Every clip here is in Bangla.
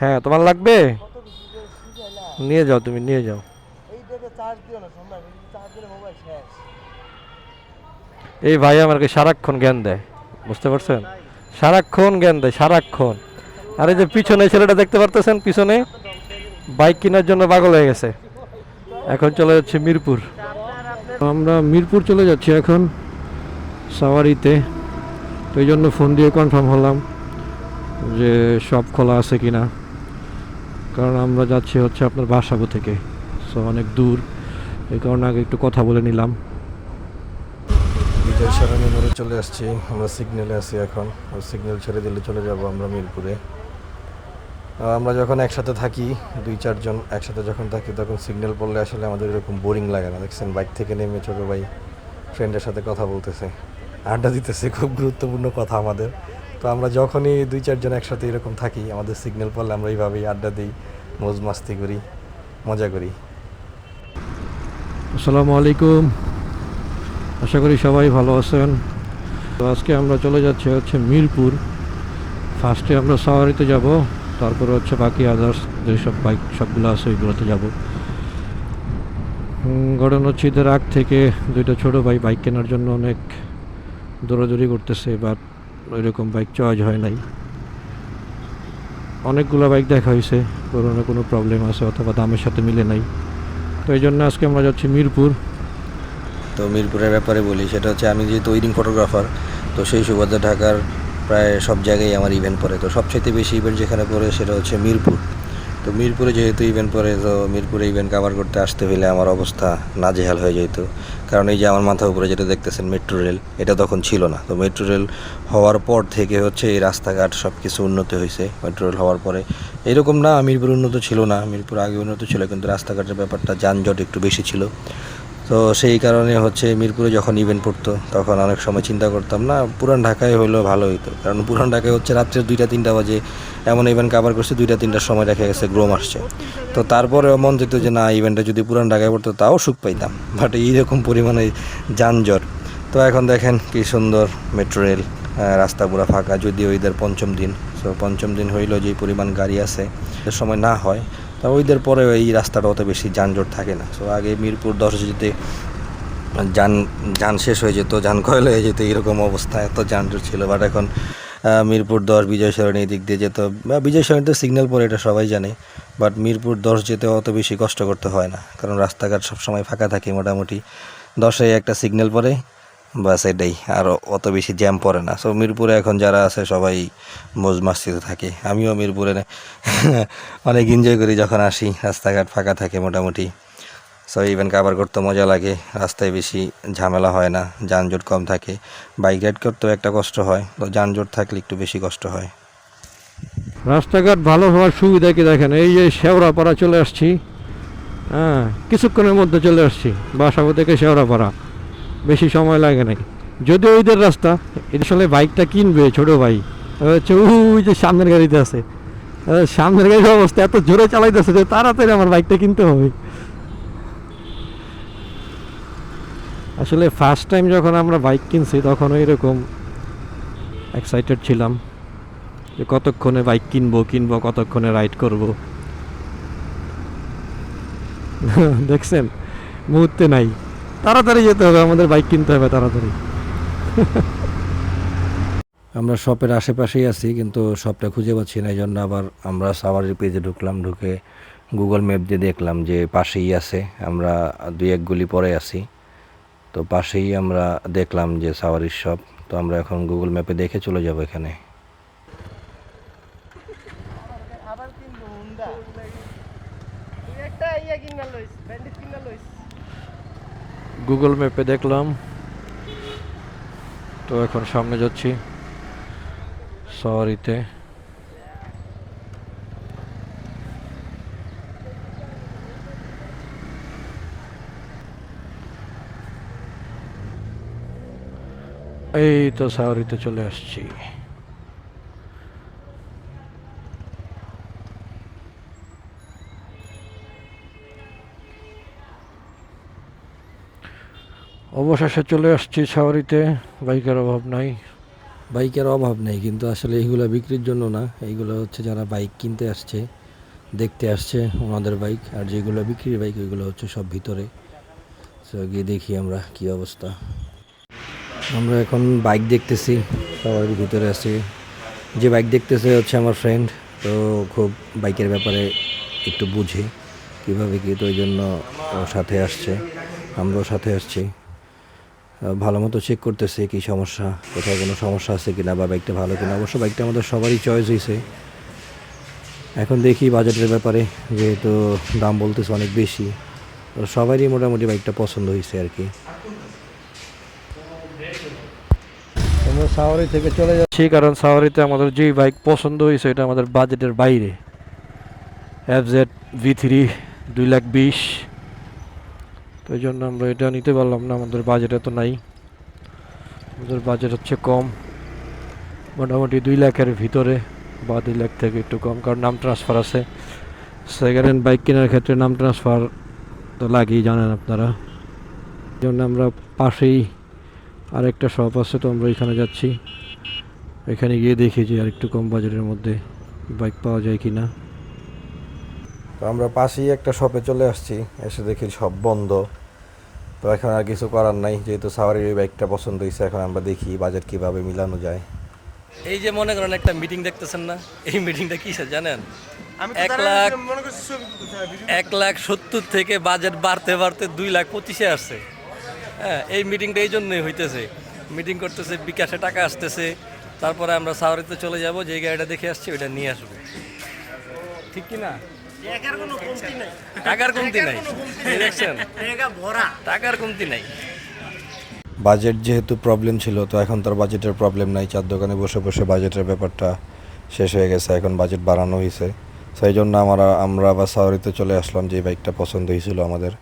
হ্যাঁ তোমার লাগবে? নিয়ে যাও তুমি নিয়ে যাও। এই ডেটে চার্জ দিও না সম্ভব চার্জ দিলে মোবাইল শেষ। এই ভাই আমাকে সারাক্ষণ জ্ঞান দেয় বুঝতে পারছেন? সারাক্ষণ জ্ঞান দেয় সারাক্ষণ। আর এই যে পিছনে ছেলেটা দেখতে পারতেছেন পিছনে? বাইক কেনার জন্য পাগল হয়ে গেছে। এখন চলে যাচ্ছে মিরপুর। আমরা মিরপুর চলে যাচ্ছি এখন সাওয়ারিতে। তো এই জন্য ফোন দিয়ে কনফার্ম হলাম। যে সব খোলা আছে কি না কারণ আমরা যাচ্ছি হচ্ছে আপনার বাসাবো থেকে। সো অনেক দূর। এই কারণে আগে একটু কথা বলে নিলাম। বিজয় চলে আসছি। আমরা সিগন্যালে আছি এখন। সিগন্যাল ছেড়ে দিলে চলে যাব আমরা মিরপুরে। আমরা যখন একসাথে থাকি, দুই চারজন একসাথে যখন থাকি, তখন সিগন্যাল পড়লে আসলে আমাদের এরকম বোরিং লাগে না। দেখছেন, বাইক থেকে নেমে ছোটো ভাই ফ্রেন্ডের সাথে কথা বলতেছে। আড্ডা দিতেছে, খুব গুরুত্বপূর্ণ কথা আমাদের। তো আমরা যখনই দুই চারজন একসাথে এরকম থাকি, আমাদের সিগন্যাল পড়লে আমরা এইভাবেই আড্ডা দিই, মোজ মাস্তি করি, মজা করি। আসসালামু আলাইকুম। আশা করি সবাই ভালো আছেন। তো আজকে আমরা চলে যাচ্ছি হচ্ছে মিরপুর। ফার্স্টে আমরা সাওয়ারিতে যাব, তারপরে হচ্ছে বাকি আদার্স যেসব বাইক সবগুলো আছে ওইগুলোতে যাব। ঘটনা হচ্ছে ঈদের আগ থেকে দুইটা ছোট ভাই বাইক কেনার জন্য অনেক দৌড়াদৌড়ি করতেছে বাট ওইরকম বাইক চার্জ হয় নাই। অনেকগুলো বাইক দেখা হয়েছে কোনো কোনো প্রবলেম আছে অথবা দামের সাথে মিলে নাই। তো এই জন্য আজকে আমরা যাচ্ছি মিরপুর। তো মিরপুরের ব্যাপারে বলি, সেটা হচ্ছে আমি যেহেতু ওয়েডিং ফটোগ্রাফার তো সেই সুবাদে ঢাকার প্রায় সব জায়গায় আমার ইভেন্ট পড়ে। তো সবচেয়ে বেশি ইভেন্ট যেখানে পড়ে সেটা হচ্ছে মিরপুর। তো মিরপুরে যেহেতু ইভেন্ট পরে, তো মিরপুরে ইভেন্ট কাভার করতে আসতে হলে আমার অবস্থা নাজেহাল হয়ে যেত কারণ এই যে আমার মাথার উপরে যেটা দেখতেছেন মেট্রো রেল এটা তখন ছিল না। তো মেট্রো রেল হওয়ার পর থেকে হচ্ছে এই রাস্তাঘাট সব কিছু উন্নত হয়েছে মেট্রো রেল হওয়ার পরে। এরকম না, মিরপুর উন্নত ছিল না, মিরপুর আগে উন্নত ছিল, কিন্তু রাস্তাঘাটের ব্যাপারটা যানজট একটু বেশি ছিল। তো সেই কারণে হচ্ছে মিরপুরে যখন ইভেন্ট পড়তো, তখন অনেক সময় চিন্তা করতাম, না, পুরান ঢাকায় হলেও ভালো হতো কারণ পুরান ঢাকায় হচ্ছে রাত্রে দুইটা তিনটা বাজে, এমন ইভেন্ট কাভার করছে, দুইটা তিনটার সময় দেখা গেছে গ্রোম আসছে। তো তারপরেও মন যেত যে, না ইভেন্টটা যদি পুরান ঢাকায় পড়তো, তাও সুখ পাইতাম। বাট এইরকম পরিমাণে যানজট। তো এখন দেখেন কি সুন্দর মেট্রো রেল রাস্তা পুরো ফাঁকা, যদিও ঈদের পঞ্চম দিন। তো পঞ্চম দিন হইলেও যে পরিমাণ গাড়ি আছে সময় না হয়। তা ওইদের পরেও এই রাস্তাটা অত বেশি যানজট থাকে না। সো আগে মিরপুর দশ যেতে যান যান শেষ হয়ে যেত, যান কয়লা হয়ে যেত, এরকম অবস্থা, এত যানজট ছিল। বাট এখন মিরপুর দশ, বিজয় সরণি দিক দিয়ে যেত। বা বিজয় সরণিতে সিগন্যাল পরে এটা সবাই জানে বাট মিরপুর দশ যেতে অত বেশি কষ্ট করতে হয় না। কারণ রাস্তাঘাট সবসময় ফাঁকা থাকে মোটামুটি। দশে একটা সিগন্যাল পরে বাস এটাই আর অত বেশি জ্যাম পড়ে না। সো মিরপুরে এখন যারা আছে, সবাই মোজ মাস্তিতে থাকে। আমিও মিরপুরে অনেক এনজয় করি যখন আসি। রাস্তাঘাট ফাঁকা থাকে মোটামুটি। সো ইভেন কাভার করতে মজা লাগে। রাস্তায় বেশি ঝামেলা হয় না। যানজট কম থাকে। বাইক রাইড করতেও একটা কষ্ট হয়। তো যানজট থাকলে একটু বেশি কষ্ট হয়। রাস্তাঘাট ভালো হওয়ার সুবিধা কি দেখেন? এই যে শেওড়াপাড়া চলে আসছি। হ্যাঁ কিছুক্ষণের মধ্যে চলে আসছি। বাসাবো থেকে শেওড়াপাড়া। বেশি সময় লাগে নাই। যদিও ঈদের রাস্তা এটা আসলে বাইকটা কিনবে, ছোট ভাই। হচ্ছে ওই যে সামনের গাড়িতে আছে। সামনের গাড়ির অবস্থা এত জোরে চালাইতেছে যে তাড়াতাড়ি আমার বাইকটা কিনতে হবে। আসলে ফার্স্ট টাইম যখন আমরা বাইক কিনছি, তখন এরকম এক্সাইটেড ছিলাম যে কতক্ষণে বাইক কিনবো কিনবো, কতক্ষণে রাইড করব। দেখছেন? মুহূর্তে নাই। তাড়াতাড়ি যেতে হবে, আমাদের বাইক কিনতে হবে তাড়াতাড়ি। আমরা শপের আশেপাশেই আছি, কিন্তু শপটা খুঁজে পাচ্ছি না এই জন্য আবার আমরা সাওয়ারির পেজে ঢুকলাম, ঢুকে গুগল ম্যাপ দিয়ে দেখলাম যে পাশেই আছে, আমরা দুই এক গুলি পরে আছি। তো পাশেই আমরা দেখলাম যে সাওয়ারির শপ তো আমরা এখন গুগল ম্যাপে দেখে চলে যাব এখানে আবার কিনবো হুন্ডা তুই একটা ইয়া কিনা লইস ব্যান্ডিট কিনা লইস গুগল ম্যাপে দেখলাম। তো এখন সামনে যাচ্ছি। সরিতে এই তো সাওরিতে চলে আসছি। অবশেষে চলে আসছি সাওয়ারিতে। বাইকের অভাব নাই। বাইকের অভাব নেই, কিন্তু আসলে এইগুলো বিক্রির জন্য না। এইগুলো হচ্ছে যারা বাইক কিনতে আসছে, দেখতে আসছে ওনাদের বাইক, আর যেগুলো বিক্রির বাইক, ওইগুলো হচ্ছে সব ভিতরে। তো গিয়ে দেখি আমরা কি অবস্থা। আমরা এখন বাইক দেখতেছি সবার ভিতরে আছি। যে বাইক দেখতেছে হচ্ছে আমার ফ্রেন্ড তো খুব বাইকের ব্যাপারে একটু বুঝে কীভাবে কি তো ওই জন্য সাথে আসছে। আমরাও সাথে আসছি। ভালো মতো চেক করতেছে কি সমস্যা, কোথাও কোনো সমস্যা আছে কিনা বা বাইকটা ভালো কিনা। অবশ্য বাইকটা আমাদের সবারই চয়েস হয়েছে এখন দেখি বাজেটের ব্যাপারে, যেহেতু দাম বলতেছে অনেক বেশি, তো সবারই মোটামুটি বাইকটা পছন্দ হয়েছে আর কি। আমরা সাওয়ারি থেকে চলে যাচ্ছি। কারণ সাওয়ারিতে আমাদের যেই বাইক পছন্দ হয়েছে এটা আমাদের বাজেটের বাইরে। এফ জেড ভি থ্রি দুই লাখ বিশ তো এই জন্য আমরা এটা নিতে পারলাম না, আমাদের বাজেটে তো নাই। আমাদের বাজেট হচ্ছে কম, মোটামুটি দুই লাখের ভিতরে বা দুই লাখ থেকে একটু কম, কারণ নাম ট্রান্সফার আছে। সেকেন্ড হ্যান্ড বাইক কেনার ক্ষেত্রে নাম ট্রান্সফার তো লাগেই, জানেন আপনারা। জন্য আমরা পাশেই আরেকটা শপ আছে, তো আমরা এখানে যাচ্ছি। এখানে গিয়ে দেখি যে আর একটু কম বাজেটের মধ্যে বাইক পাওয়া যায় কি না আমরা পাশেই একটা শপে চলে আসছি এসে দেখি সব বন্ধ। তো এখন আর কিছু করার নাই যেহেতু সাওয়ারির ওই বাইকটা পছন্দ হয়েছে এখন আমরা দেখি বাজেট কীভাবে মিলানো যায়। এই যে মনে করেন একটা মিটিং দেখতেছেন না? এই মিটিংটা কিসের জানেন? এক লাখ- মনে এক লাখ সত্তর থেকে বাজেট বাড়তে বাড়তে দুই লাখ পঁচিশে আসছে। হ্যাঁ এই মিটিংটা এই জন্যই হইতেছে। মিটিং করতেছে বিকাশে টাকা আসতেছে। তারপরে আমরা সাওয়ারিতে চলে যাব যে গাড়িটা দেখে আসছি ওইটা নিয়ে আসব। ঠিক কি না টাকার কোনো কমতি নাই। টাকার কমতি নাই। দেখছেন টাকা ভরা। টাকার কমতি নাই। বাজেট যেহেতু প্রবলেম ছিল তো এখন তার বাজেটের প্রবলেম নাই। চার দোকানে বসে বসে বাজেটের ব্যাপারটা শেষ হয়ে গেছে এখন বাজেট বাড়ানো হয়েছে সেই জন্য আমরা আমরা আবার সাওয়ারিতে চলে আসলাম যে বাইকটা পছন্দ হয়েছিল আমাদের।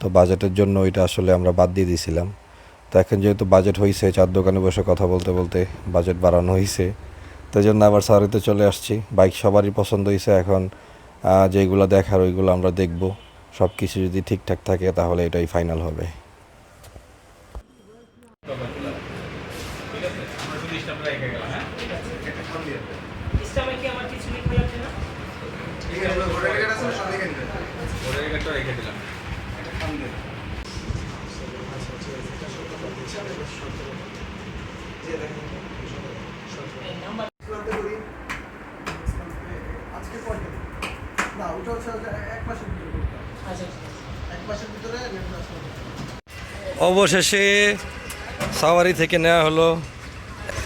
তো বাজেটের জন্য ওইটা আসলে আমরা বাদ দিয়ে দিয়েছিলাম তো এখন যেহেতু বাজেট হয়েছে চার দোকানে বসে কথা বলতে বলতে বাজেট বাড়ানো হয়েছে তো জন্য আবার সাওয়ারিতে চলে আসছি। বাইক সবারই পছন্দ হয়েছে এখন যেগুলো দেখার, ওইগুলো আমরা দেখব। সব কিছু যদি ঠিকঠাক থাকে, তাহলে এটাই ফাইনাল হবে। আজকে পরে না ওটা হচ্ছে অবশেষে সাওয়ারি থেকে নেওয়া হলো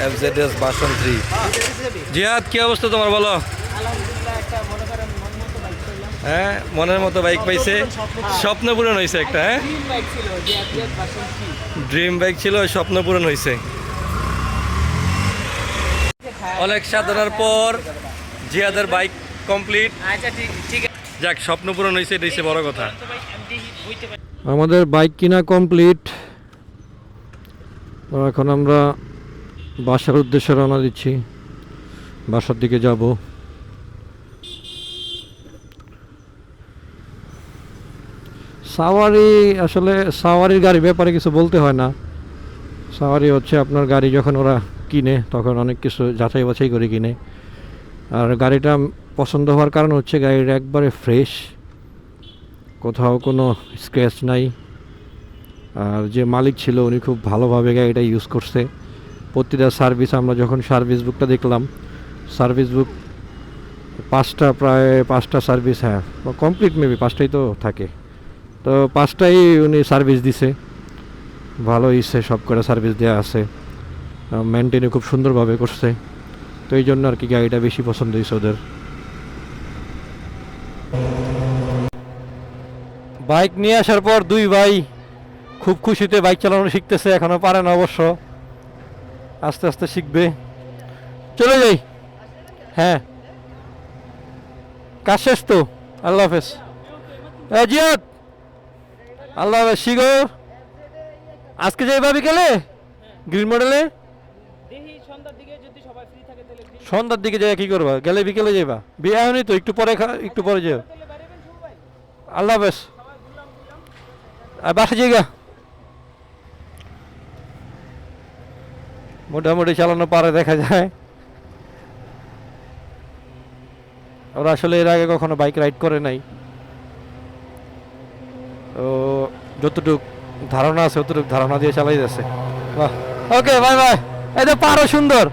F Z S version three. Ziyad, কি অবস্থা তোমার বলো? হ্যাঁ মনের মতো বাইক পাইছে। স্বপ্ন পূরণ হয়েছে একটা হ্যাঁ? ড্রিম বাইক ছিল স্বপ্ন পূরণ হয়েছে অনেক সাধনার পর জিয়াদের বাইক কমপ্লিট আচ্ছা ঠিক যাক, স্বপ্ন পূরণ হয়েছে এটাই হচ্ছে বড় কথা। আমাদের বাইক কিনা কমপ্লিট। এখন আমরা বাসার উদ্দেশ্যে রওনা দিচ্ছি। বাসার দিকে যাব। সাওয়ারি, আসলে সাওয়ারির গাড়ি ব্যাপারে কিছু বলতে হয় না। সাওয়ারি হচ্ছে আপনার গাড়ি যখন ওরা কিনে, তখন অনেক কিছু যাচাই বাছাই করে কিনে। আর গাড়িটা পছন্দ হওয়ার কারণ হচ্ছে গাড়িটা একবারে ফ্রেশ কোথাও কোনো স্ক্র্যাচ নাই। আর যে মালিক ছিল উনি খুব ভালোভাবে গাড়িটা ইউজ করছে। প্রতিটা সার্ভিস আমরা যখন সার্ভিস বুকটা দেখলাম সার্ভিস বুক পাঁচটা প্রায় পাঁচটা সার্ভিস হ্যাঁ কমপ্লিট মেবি পাঁচটাই তো থাকে। তো পাঁচটাই উনি সার্ভিস দিছে। ভালো ইসে সব করে সার্ভিস দেওয়া আছে। মেনটেনও খুব সুন্দরভাবে করছে। তো এই জন্য আর কি গাড়িটা বেশি পছন্দ হয়েছে ওদের। বাইক নিয়ে আসার পর দুই ভাই খুব খুশিতে বাইক চালানো শিখতেছে, এখনও পারে না অবশ্য। আস্তে আস্তে শিখবে। চলে যাই। হ্যাঁ। কাজ শেষ তো? আল্লাহ হাফেজ। আল্লাহ হাফেজ, শিখো। আজকে যাইবা বিকেলে গ্রিন মডেলে দেখি সন্ধ্যার দিকে যদি সবাই ফ্রি থাকে তাহলে free সন্ধ্যার দিকে যাই কি করবা? গেলে বিকেলে যাইবা? বিয়ে হয়নি তো একটু পরে একটু পরে যাও আল্লাহ হাফেজ। আর বাসা জায়গা মোটামুটি চালানো পারে দেখা যায়। ওরা আসলে এর আগে কখনো বাইক রাইড করে নাই। তো যতটুক ধারণা আছে ততটুক ধারণা দিয়ে চালাই যাচ্ছে। বাহ। Okay bye bye. এই তো পারো সুন্দর।